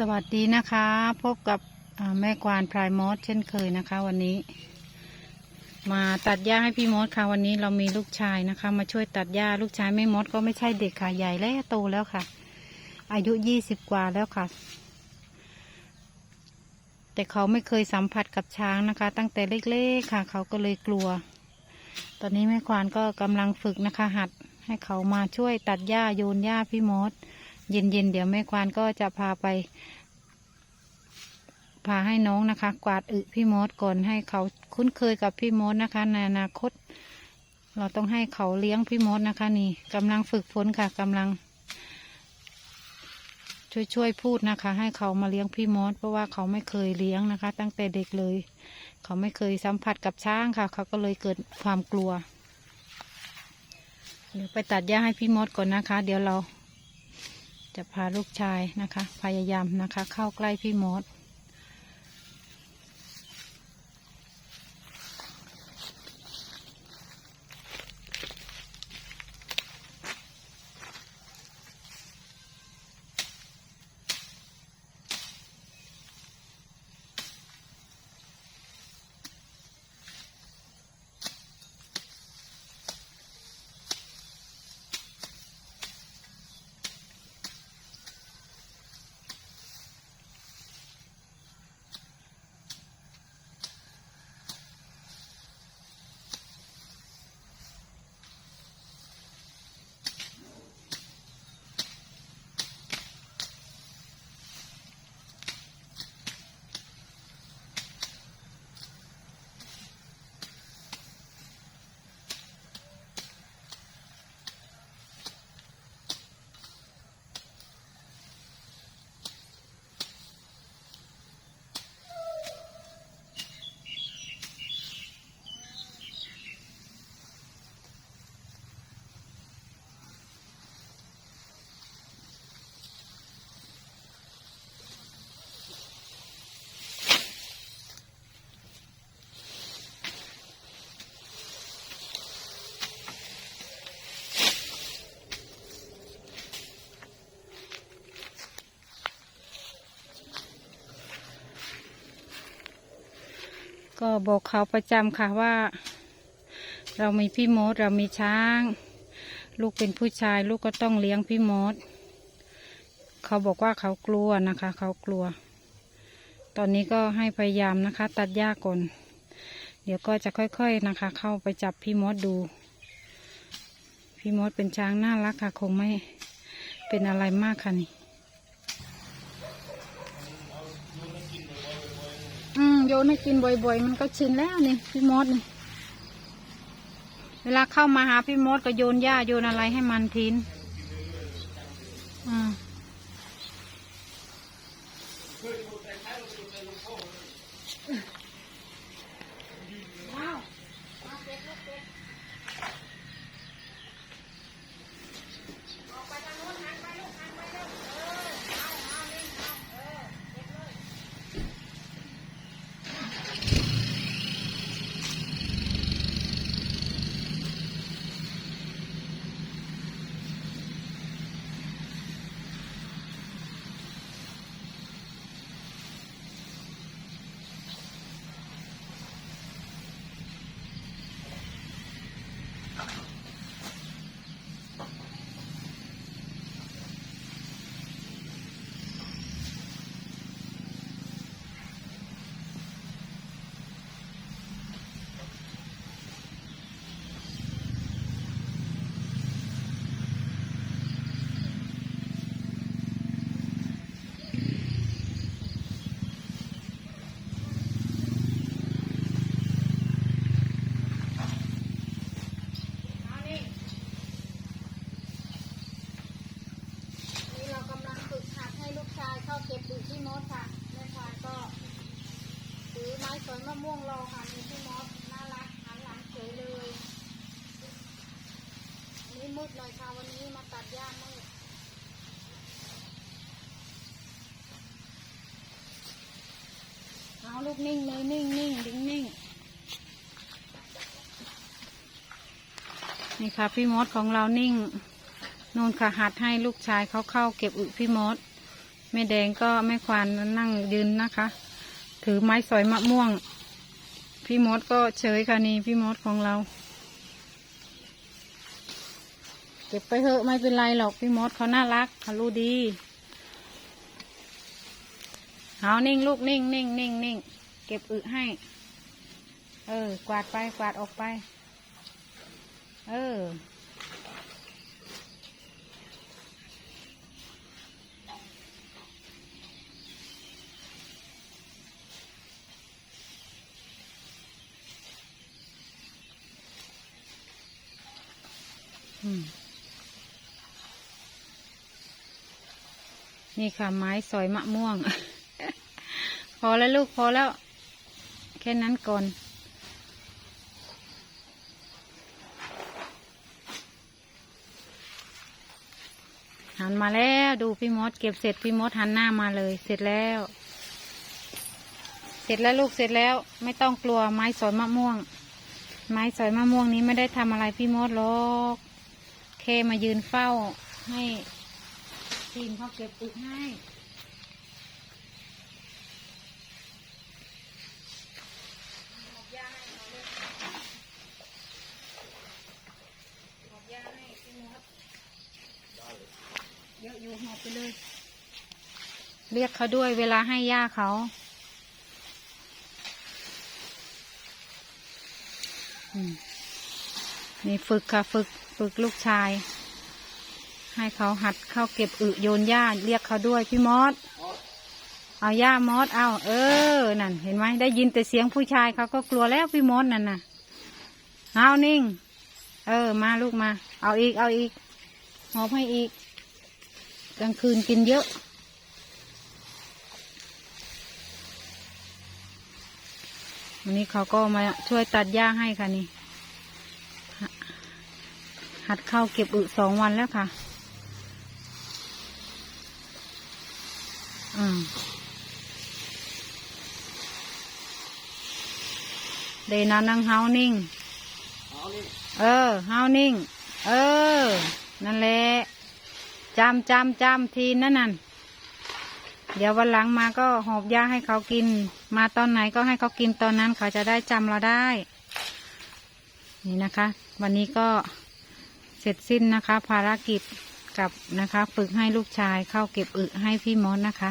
สวัสดีนะคะ พบกับแม่กวานพรายมอสเช่นเคยนะคะ วันนี้ มาตัดหญ้าให้พี่มดค่ะ วันนี้เรามีลูกชายนะคะ มาช่วยตัดหญ้าลูกชายแม่มดก็ไม่ใช่เด็กค่ะใหญ่แล้วโตแล้วค่ะ อายุยี่สิบกว่าแล้วค่ะ แต่เขาไม่เคยสัมผัสกับช้างนะคะ ตั้งแต่เล็กๆค่ะ เขาก็เลยกลัว ตอนนี้แม่ควานก็กำลังฝึกนะคะ หัดให้เขามาช่วยตัดหญ้าโยนหญ้าพี่มด เย็นๆเดี๋ยวแม่ควานก็จะพาไป พาให้น้องนะคะ กวาดอึพี่มดก่อนให้เขาคุ้นเคยกับพี่มดนะคะ ในอนาคต เราต้องให้เขาเลี้ยงพี่มดนะคะ นี่กำลังฝึกฝนค่ะกำลัง ช่วยช่วยๆพูดนะคะ ให้เขามาเลี้ยงพี่มดเพราะว่าเขาไม่เคยเลี้ยงนะคะ ตั้งแต่เด็กเลย เขาไม่เคยสัมผัสกับช้างค่ะ เขาก็เลยเกิดความกลัวเดี๋ยวไปตัดหญ้าให้พี่มดก่อนนะคะ เดี๋ยวเรา จะพาลูกชายนะคะ พยายามนะคะ เข้าใกล้พี่มด ก็บอกเขาประจำค่ะว่า เรามีพี่มดเรามีช้าง ลูกเป็นผู้ชาย ลูกก็ต้องเลี้ยงพี่มดเขาบอกว่าเขากลัวนะคะ เขากลัว ตอนนี้ก็ให้พยายามนะคะ ตัดหญ้าก่อนเดี๋ยวก็จะค่อยๆนะคะ เข้าไปจับพี่มดดู พี่มดเป็นช้างน่ารักค่ะ คงไม่เป็นอะไรมากค่ะนี่ อืมโยนให้กินบ่อยๆ มันก็ชินแล้วนี่พี่มดนี่เวลาเข้ามาหาพี่มดก็โยนหญ้าโยนอะไรให้มันทิ้นอืมนี่เรากำลังฝึกหัดให้ลูกชายเข้าเก็บดูที่มดค่ะแม่ควานก็ถือไม้สอยมะม่วงรอค่ะมีพี่มดน่ารักหันหลังเฉยเลยอั นี้มืดหน่อยค่ะวันนี้มาตัดหญ้ามืดเอาลูกนิ่งเลยนิ่งนิ่งดิ้งนิ่งนี่ค่ะพี่มดของเรานิ่งนูนค่ะหัดให้ลูกชายเขาเข้าเก็บอึพี่มดแม่แดงก็แม่ควานนั่งยืนนะคะ ถือไม้สอยมะม่วง พี่มดก็เฉยค่ะนี่พี่มดของเรา เก็บไปเถอะไม่เป็นไรหรอกพี่มดเขาน่ารักเขารู้ดีเอานิ่งลูกนิ่งนิ่งนิ่งนิ่งเก็บอึให้ เออ กวาดไปกวาดออกไป เออ อืม นี่ค่ะไม้สอยมะม่วง พอแล้วลูกพอแล้ว แค่นั้นก่อนหันมาแล้วดูพี่มดเก็บเสร็จพี่มดหันหน้ามาเลย เสร็จแล้ว เสร็จแล้วลูกเสร็จแล้ว ไม่ต้องกลัวไม้สอยมะม่วง ไม้สอยมะม่วงนี้ไม่ได้ทำอะไรพี่มดหรอกแค่มายืนเฝ้าให้ ทีมเขาเก็บอึให้ เยอะอยู่หอบไปเลย เรียกเขาด้วยเวลาให้ย่าเขาอืมนี่ฝึกค่ะ ฝึก ฝึกลูกชาย ให้เขาหัดเข้าเก็บอึโยนหญ้าเรียกเขาด้วยพี่มอสเอาหญ้ามอสเอาเออนั่นเห็นไหมได้ยินแต่เสียงผู้ชายเขาก็กลัวแล้วพี่มอสนั่นน่ะเอานิ่ง เออมาลูกมา เอาอีกเอาอีกหอบให้อีก กลางคืนกินเยอะวันนี้เขาก็มาช่วยตัดหญ้าให้ค่ะนี่หหัดเข้าเก็บอึสองวันแล้วค่ะ อืมเดยวนานั่งเฮานิ่ง เออ เฮานิ่ง เออ นั่นแหละจำจำจำทีนั่นนั่นเดี๋ยววันหลังมาก็หอบยาให้เขากิน มาตอนไหนก็ให้เขากินตอนนั้นเขาจะได้จำเราได้ นี่นะคะ วันนี้ก็เสร็จสิ้นนะคะ ภารกิจกับนะคะ ฝึกให้ลูกชายเข้าเก็บอึให้พี่มดนะคะ